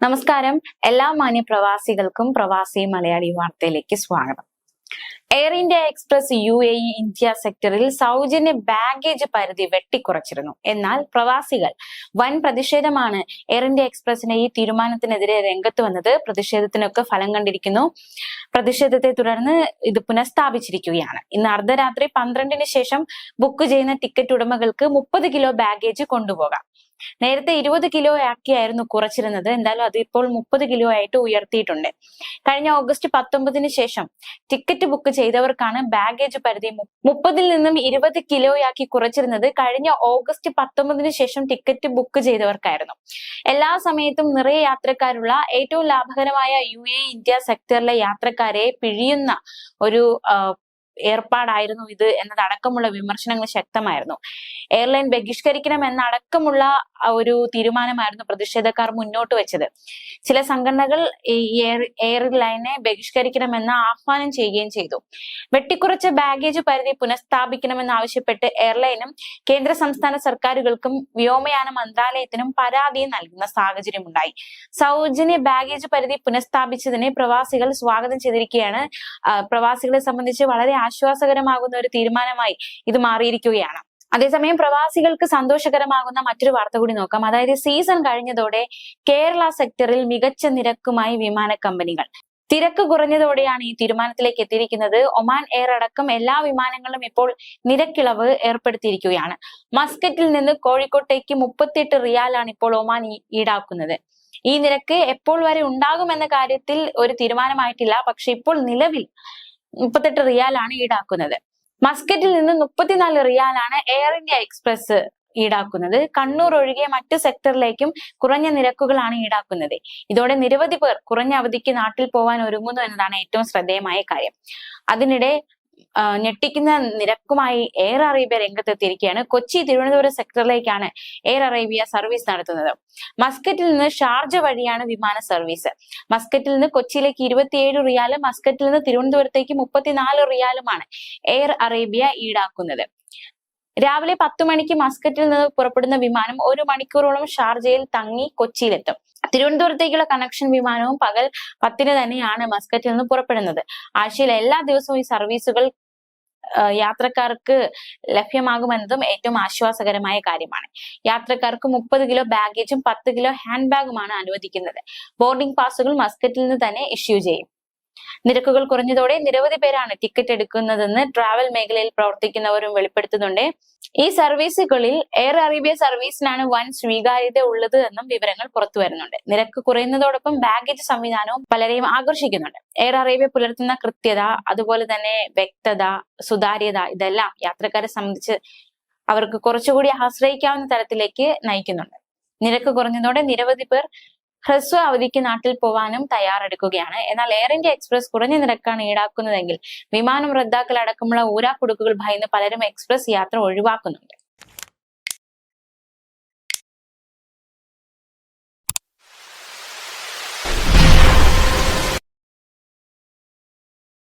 നമസ്കാരം. എല്ലാ മാന്യ പ്രവാസികൾക്കും പ്രവാസി മലയാളി വാർത്തയിലേക്ക് സ്വാഗതം. Air India express U A E India സെക്ടറിൽ സൗജന്യ ബാഗേജ് പരിധി വെട്ടിക്കുറച്ചിരുന്നു. എന്നാൽ പ്രവാസികൾ വൻ പ്രതിഷേധമാണ് എയർ ഇന്ത്യ എക്സ്പ്രസിന്റെ ഈ തീരുമാനത്തിനെതിരെ രംഗത്ത് വന്നത്. പ്രതിഷേധത്തിനൊക്കെ ഫലം കണ്ടിരിക്കുന്നു. പ്രതിഷേധത്തെ തുടർന്ന് ഇത് പുനഃസ്ഥാപിച്ചിരിക്കുകയാണ്. ഇന്ന് അർദ്ധരാത്രി പന്ത്രണ്ടിന് ശേഷം ബുക്ക് ചെയ്യുന്ന ടിക്കറ്റ് ഉടമകൾക്ക് മുപ്പത് കിലോ ബാഗേജ് കൊണ്ടുപോകാം. നേരത്തെ ഇരുപത് കിലോ ആക്കിയായിരുന്നു കുറച്ചിരുന്നത്. എന്തായാലും അതിപ്പോൾ മുപ്പത് കിലോ ആയിട്ട് ഉയർത്തിയിട്ടുണ്ട്. കഴിഞ്ഞ ഓഗസ്റ്റ് പത്തൊമ്പതിന് ശേഷം ടിക്കറ്റ് ബുക്ക് ചെയ്തവർക്കാണ് ബാഗേജ് പരിധി മുപ്പതിൽ നിന്നും ഇരുപത് കിലോയാക്കി കുറച്ചിരുന്നത്. കഴിഞ്ഞ ഓഗസ്റ്റ് പത്തൊമ്പതിന് ശേഷം ടിക്കറ്റ് ബുക്ക് ചെയ്തവർക്കായിരുന്നു. എല്ലാ സമയത്തും നിറയെ യാത്രക്കാരുള്ള ഏറ്റവും ലാഭകരമായ യു എ ഇന്ത്യ സെക്ടറിലെ യാത്രക്കാരെ പിഴിയുന്ന ഒരു ഏർപ്പാടായിരുന്നു ഇത് എന്നതടക്കമുള്ള വിമർശനങ്ങൾ ശക്തമായിരുന്നു. എയർലൈൻ ബഹിഷ്കരിക്കണം എന്നടക്കമുള്ള ഒരു തീരുമാനമായിരുന്നു പ്രതിഷേധക്കാർ മുന്നോട്ട് വെച്ചത്. ചില സംഘടനകൾ ഈ എയർ എയർലൈനെ ബഹിഷ്കരിക്കണമെന്ന് ആഹ്വാനം ചെയ്യുകയും ചെയ്തു. വെട്ടിക്കുറച്ച ബാഗേജ് പരിധി പുനഃസ്ഥാപിക്കണമെന്ന് ആവശ്യപ്പെട്ട് എയർലൈനും കേന്ദ്ര സംസ്ഥാന സർക്കാരുകൾക്കും വ്യോമയാന മന്ത്രാലയത്തിനും പരാതി നൽകുന്ന സാഹചര്യമുണ്ടായി. സൗജന്യ ബാഗേജ് പരിധി പുനഃസ്ഥാപിച്ചതിനെ പ്രവാസികൾ സ്വാഗതം ചെയ്തിരിക്കുകയാണ്. പ്രവാസികളെ സംബന്ധിച്ച് വളരെ ആശ്വാസകരമാകുന്ന ഒരു തീരുമാനമായി ഇത് മാറിയിരിക്കുകയാണ്. അതേസമയം പ്രവാസികൾക്ക് സന്തോഷകരമാകുന്ന മറ്റൊരു വാർത്ത കൂടി നോക്കാം. അതായത് സീസൺ കഴിഞ്ഞതോടെ കേരള സെക്ടറിൽ മികച്ച നിരക്കുമായി വിമാന കമ്പനികൾ. തിരക്ക് കുറഞ്ഞതോടെയാണ് ഈ തീരുമാനത്തിലേക്ക് എത്തിയിരിക്കുന്നത്. ഒമാൻ എയർ അടക്കം എല്ലാ വിമാനങ്ങളും ഇപ്പോൾ നിരക്കിളവ് ഏർപ്പെടുത്തിയിരിക്കുകയാണ്. മസ്കറ്റിൽ നിന്ന് കോഴിക്കോട്ടേക്ക് മുപ്പത്തിയെട്ട് റിയാലാണ് ഇപ്പോൾ ഒമാൻ ഈടാക്കുന്നത്. ഈ നിരക്ക് എപ്പോൾ വരെ ഉണ്ടാകുമെന്ന കാര്യത്തിൽ ഒരു തീരുമാനമായിട്ടില്ല. പക്ഷെ ഇപ്പോൾ നിലവിൽ മുപ്പത്തെട്ട് റിയാലാണ് ഈടാക്കുന്നത്. മസ്കറ്റിൽ നിന്ന് മുപ്പത്തിനാല് റിയാലാണ് എയർ ഇന്ത്യ എക്സ്പ്രസ് ഈടാക്കുന്നത്. കണ്ണൂർ ഒഴികെ മറ്റു സെക്ടറിലേക്കും കുറഞ്ഞ നിരക്കുകളാണ് ഈടാക്കുന്നത്. ഇതോടെ നിരവധി പേർ കുറഞ്ഞ അവധിക്ക് നാട്ടിൽ പോവാൻ ഒരുങ്ങുന്നു എന്നതാണ് ഏറ്റവും ശ്രദ്ധേയമായ കാര്യം. അതിനിടെ ഞെട്ടിക്കുന്ന നിരക്കുമായി എയർ അറേബ്യ രംഗത്തെത്തിയിരിക്കുകയാണ്. കൊച്ചി തിരുവനന്തപുരം സെക്ടറിലേക്കാണ് എയർ അറേബ്യ സർവീസ് നടത്തുന്നത്. മസ്കറ്റിൽ നിന്ന് ഷാർജ വഴിയാണ് വിമാന സർവീസ് മസ്കറ്റിൽ നിന്ന് കൊച്ചിയിലേക്ക് ഇരുപത്തിയേഴ് റിയാലും മസ്കറ്റിൽ നിന്ന് തിരുവനന്തപുരത്തേക്ക് മുപ്പത്തിനാല് റിയാലുമാണ് എയർ അറേബ്യ ഈടാക്കുന്നത്. രാവിലെ പത്തു മണിക്ക് മസ്കറ്റിൽ നിന്ന് പുറപ്പെടുന്ന വിമാനം ഒരു മണിക്കൂറോളം ഷാർജയിൽ തങ്ങി കൊച്ചിയിലെത്തും. തിരുവനന്തപുരത്തേക്കുള്ള കണക്ഷൻ വിമാനവും പകൽ പത്തിന് തന്നെയാണ് മസ്കറ്റിൽ നിന്ന് പുറപ്പെടുന്നത്. ആഴ്ചയിൽ എല്ലാ ദിവസവും ഈ സർവീസുകൾ യാത്രക്കാർക്ക് ലഭ്യമാകുമെന്നതും ഏറ്റവും ആശ്വാസകരമായ കാര്യമാണ്. യാത്രക്കാർക്ക് മുപ്പത് കിലോ ബാഗേജും പത്ത് കിലോ ഹാൻഡ് ബാഗുമാണ് അനുവദിക്കുന്നത്. ബോർഡിംഗ് പാസുകൾ മസ്കറ്റിൽ നിന്ന് തന്നെ ഇഷ്യൂ ചെയ്യും. നിരക്കുകൾ കുറഞ്ഞതോടെ നിരവധി പേരാണ് ടിക്കറ്റ് എടുക്കുന്നതെന്ന് ട്രാവൽ മേഖലയിൽ പ്രവർത്തിക്കുന്നവരും വെളിപ്പെടുത്തുന്നുണ്ട്. ഈ സർവീസുകളിൽ എയർ അറേബ്യ സർവീസിനാണ് വൻ സ്വീകാര്യത ഉള്ളത് എന്നും വിവരങ്ങൾ പുറത്തു വരുന്നുണ്ട്. നിരക്ക് കുറയുന്നതോടൊപ്പം ബാഗേജ് സംവിധാനവും പലരെയും ആകർഷിക്കുന്നുണ്ട്. എയർ അറേബ്യ പുലർത്തുന്ന കൃത്യത അതുപോലെ തന്നെ വ്യക്തത സുതാര്യത ഇതെല്ലാം യാത്രക്കാരെ സംബന്ധിച്ച് അവർക്ക് കുറച്ചുകൂടി ആശ്രയിക്കാവുന്ന തരത്തിലേക്ക് നയിക്കുന്നുണ്ട്. നിരക്ക് കുറഞ്ഞതോടെ നിരവധി പേർ ഹ്രസ്വ അവധിക്ക് നാട്ടിൽ പോവാനും തയ്യാറെടുക്കുകയാണ്. എന്നാൽ എയർ ഇന്ത്യ എക്സ്പ്രസ് കുറഞ്ഞ നിരക്കാണ് ഈടാക്കുന്നതെങ്കിൽ വിമാനം റദ്ദാക്കൽ അടക്കമുള്ള ഊരാക്കുടുക്കുകൾ ഭയന്ന് പലരും എക്സ്പ്രസ് യാത്ര ഒഴിവാക്കുന്നുണ്ട്.